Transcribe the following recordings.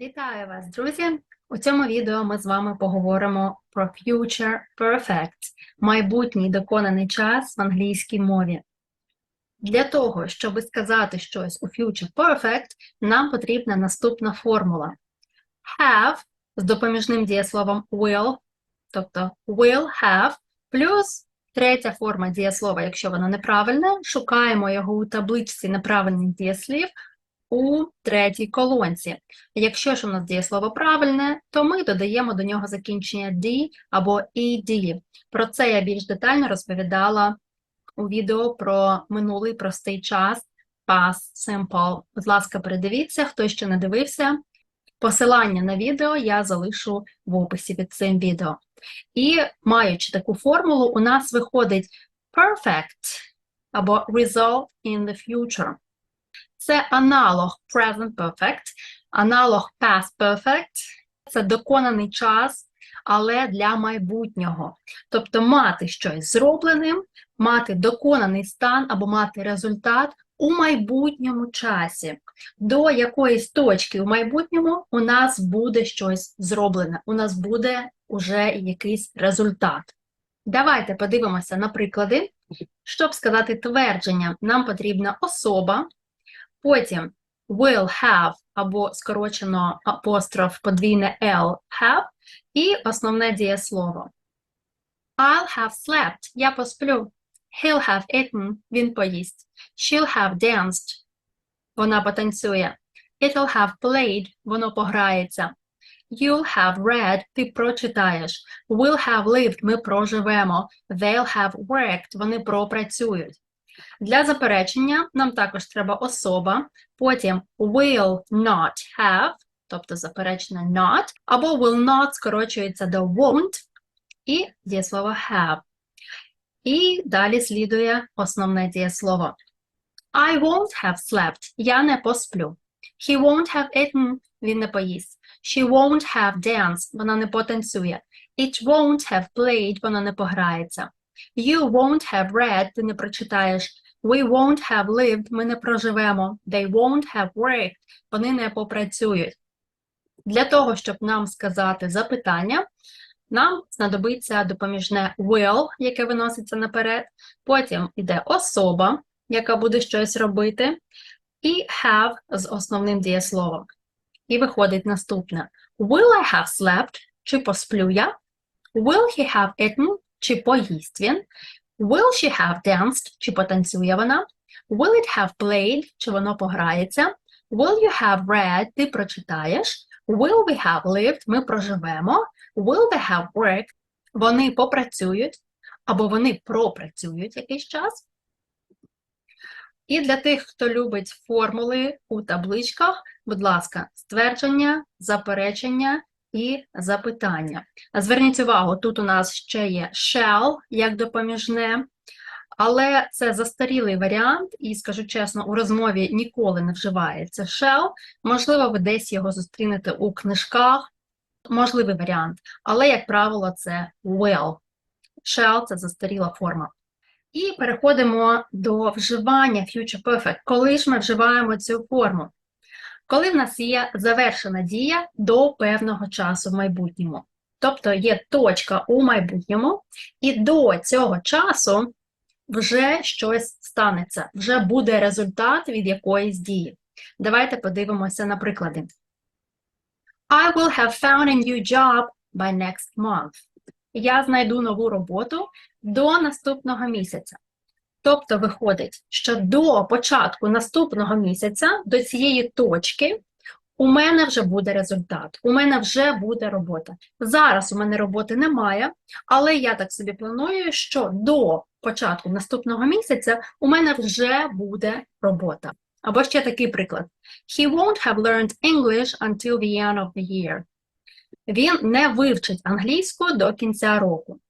Вітаю вас, друзі! У цьому відео ми з вами поговоримо про future perfect, майбутній доконаний час в англійській мові. Для того, щоб сказати щось у future perfect, нам потрібна наступна формула. Have з допоміжним дієсловом will, тобто will have, плюс третя форма дієслова, якщо воно неправильне, шукаємо його у табличці неправильних дієслів у третій колонці. Якщо ж у нас дієслово правильне, то ми додаємо до нього закінчення D або ED. Про це я більш детально розповідала у відео про минулий простий час past simple. Будь ласка, передивіться, хто ще не дивився. Посилання на відео я залишу в описі під цим відео. І маючи таку формулу, у нас виходить perfect або result in the future. Це аналог present perfect, аналог past perfect, це доконаний час, але для майбутнього. Тобто мати щось зробленим, мати доконаний стан або мати результат у майбутньому часі. До якоїсь точки у майбутньому у нас буде щось зроблене, у нас буде уже якийсь результат. Давайте подивимося на приклади. Щоб сказати твердження, нам потрібна особа. Потім will have або скорочено апостроф подвійне L have і основне дієслово. I'll have slept. Я посплю. He'll have eaten. Він поїсть. She'll have danced. Вона потанцює. It'll have played. Воно пограється. You'll have read. Ти прочитаєш. We'll have lived. Ми проживемо. They'll have worked. Вони пропрацюють. Для заперечення нам також треба особа, потім will not have, тобто заперечення not, або will not скорочується до won't і дієслово have. І далі слідує основне дієслово. I won't have slept. Я не посплю. He won't have eaten. Він не поїсть. She won't have danced. Вона не потанцює. It won't have played. Вона не пограється. You won't have read. Ти не прочитаєш. We won't have lived, ми не проживемо. They won't have worked, вони не попрацюють. Для того, щоб нам сказати запитання, нам знадобиться допоміжне will, яке виноситься наперед, потім йде особа, яка буде щось робити, і have з основним дієсловом. І виходить наступне: Will I have slept? Чи посплю я? Will he have eaten? Чи поїсть він? Will she have danced? Чи потанцює вона? Will it have played? Чи воно пограється? Will you have read? Ти прочитаєш? Will we have lived? Ми проживемо. Will they have worked? Вони попрацюють або вони пропрацюють якийсь час. І для тих, хто любить формули у табличках, будь ласка, ствердження, заперечення і запитання. Зверніть увагу, тут у нас ще є shall як допоміжне, але це застарілий варіант, і скажу чесно, у розмові ніколи не вживається shall. Можливо, ви десь його зустрінете у книжках, можливий варіант, але, як правило, це will. Shall – це застаріла форма. І переходимо до вживання future perfect. Коли ж ми вживаємо цю форму? Коли в нас є завершена дія до певного часу в майбутньому. Тобто є точка у майбутньому, і до цього часу вже щось станеться, вже буде результат від якоїсь дії. Давайте подивимося на приклади. I will have found a new job by next month. Я знайду нову роботу до наступного місяця. Тобто виходить, що до початку наступного місяця, до цієї точки, у мене вже буде результат, у мене вже буде робота. Зараз у мене роботи немає, але я так собі планую, що до початку наступного місяця у мене вже буде робота. Або ще такий приклад: He won't have learned English until the end of the year. Він не вивчить англійську до кінця року.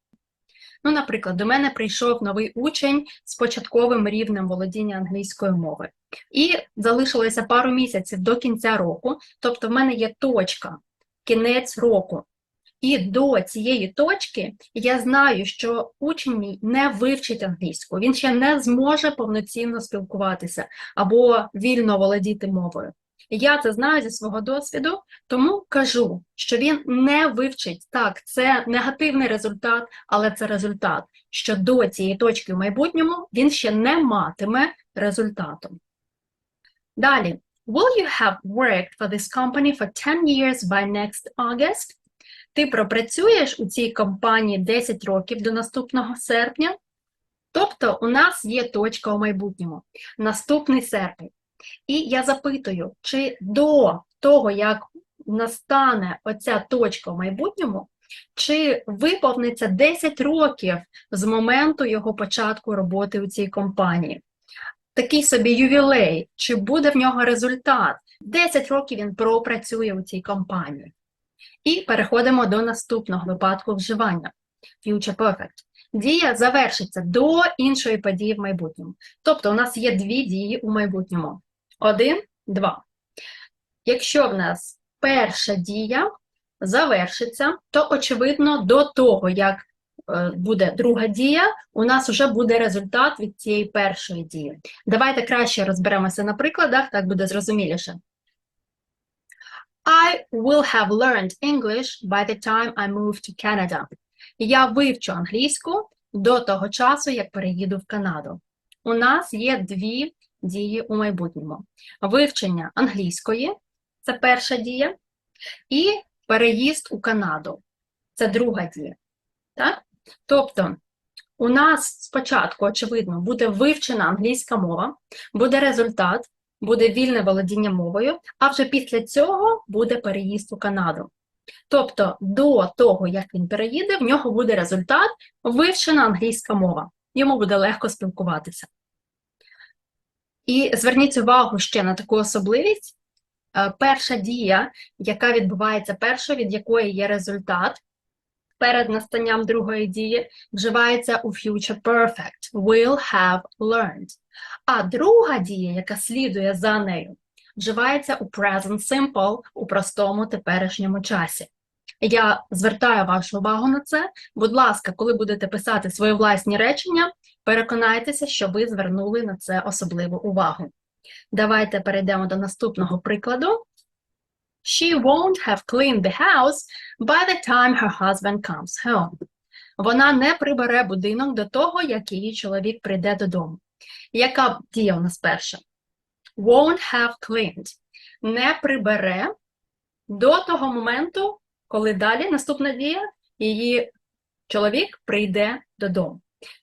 Ну, наприклад, до мене прийшов новий учень з початковим рівнем володіння англійської мови, і залишилося пару місяців до кінця року, тобто в мене є точка, кінець року. І до цієї точки я знаю, що учень не вивчить англійську, він ще не зможе повноцінно спілкуватися або вільно володіти мовою. Я це знаю зі свого досвіду, тому кажу, що він не вивчить. Так, це негативний результат, але це результат, що до цієї точки в майбутньому він ще не матиме результату. Далі. Will you have worked for this company for 10 years by next August? Ти пропрацюєш у цій компанії 10 років до наступного серпня. Тобто у нас є точка у майбутньому, наступний серпень. І я запитую, чи до того, як настане оця точка в майбутньому, чи виповниться 10 років з моменту його початку роботи у цій компанії? Такий собі ювілей, чи буде в нього результат? 10 років він пропрацює у цій компанії. І переходимо до наступного випадку вживання. Future Perfect. Дія завершиться до іншої події в майбутньому. Тобто у нас є дві дії у майбутньому. Один, два. Якщо в нас перша дія завершиться, то, очевидно, до того, як е, буде друга дія, у нас вже буде результат від цієї першої дії. Давайте краще розберемося на прикладах, так буде зрозуміліше. I will have learned English by the time I move to Canada. Я вивчу англійську до того часу, як переїду в Канаду. У нас є дві дії у майбутньому: вивчення англійської це перша дія, і переїзд у Канаду це друга дія. Так? Тобто, у нас спочатку, очевидно, буде вивчена англійська мова, буде результат, буде вільне володіння мовою, а вже після цього буде переїзд у Канаду. Тобто, до того, як він переїде, в нього буде результат вивчена англійська мова. Йому буде легко спілкуватися. І зверніть увагу ще на таку особливість. Е, Перша дія, яка відбувається першою, від якої є результат перед настанням другої дії, вживається у future perfect. Will have learned. А друга дія, яка слідує за нею, вживається у present simple у простому теперішньому часі. Я звертаю вашу увагу на це. Будь ласка, коли будете писати свої власні речення, переконайтеся, що ви звернули на це особливу увагу. Давайте перейдемо до наступного прикладу. She won't have cleaned the house by the time her husband comes home. Вона не прибере будинок до того, як її чоловік прийде додому. Яка дія у нас перша? Won't have cleaned. Не прибере до того моменту, коли далі наступна дія, її чоловік прийде додому.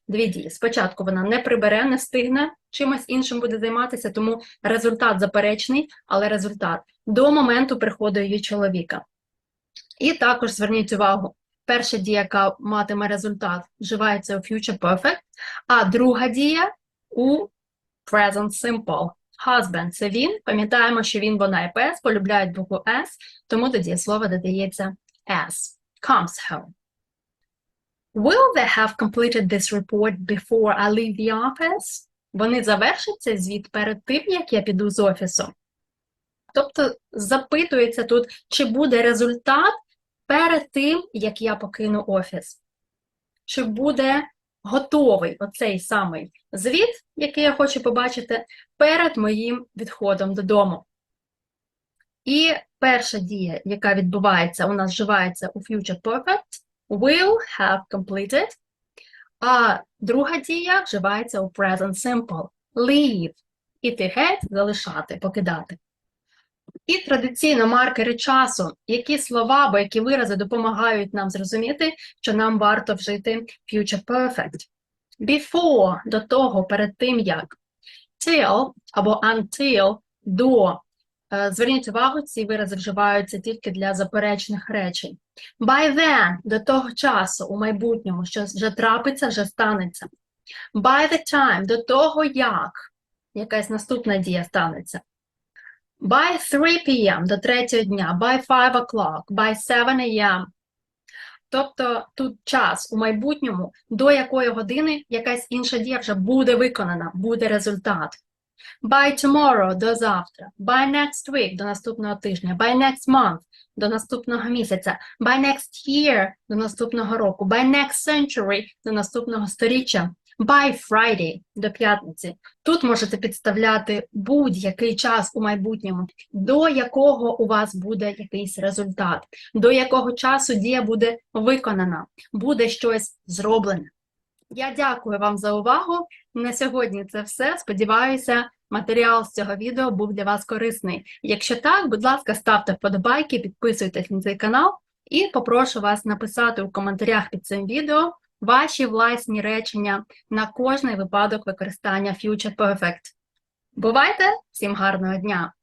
Дві дії. Спочатку вона не прибере, не встигне, чимось іншим буде займатися, тому результат заперечний, але результат до моменту приходу її чоловіка. І також зверніть увагу, перша дія, яка матиме результат, вживається у future perfect, а друга дія у present simple. Husband – це він. Пам'ятаємо, що він, вона і пес полюбляють букву S, тому тоді слово додається S. Comes home. Will they have completed this report before I leave the office? Вони завершать цей звіт перед тим, як я піду з офісу. Тобто запитується тут, чи буде результат перед тим, як я покину офіс. Чи буде готовий оцей самий звіт, який я хочу побачити, перед моїм відходом додому. І перша дія, яка відбувається, у нас вживається у future perfect, will have completed, а друга дія вживається у present simple, leave, іти геть, залишати, покидати. І традиційно маркери часу, які слова або які вирази допомагають нам зрозуміти, що нам варто вжити future perfect. Before, до того, перед тим як. Till або until, до. Е, Зверніть увагу, ці вирази вживаються тільки для заперечних речень. By then, до того часу, у майбутньому, що вже трапиться, вже станеться. By the time, до того як якась наступна дія станеться. By 3 p.m. до третього дня, by 5 o'clock, by 7 a.m. Тобто тут час у майбутньому, до якої години якась інша дія вже буде виконана, буде результат. By tomorrow до завтра, by next week до наступного тижня, by next month до наступного місяця, by next year до наступного року, by next century до наступного сторіччя, By Friday до п'ятниці. Тут можете підставляти будь-який час у майбутньому, до якого у вас буде якийсь результат, до якого часу дія буде виконана, буде щось зроблене. Я дякую вам за увагу. На сьогодні це все. Сподіваюся, матеріал з цього відео був для вас корисний. Якщо так, будь ласка, ставте вподобайки, підписуйтесь на цей канал і попрошу вас написати у коментарях під цим відео ваші власні речення на кожний випадок використання Future Perfect. Бувайте! Всім гарного дня!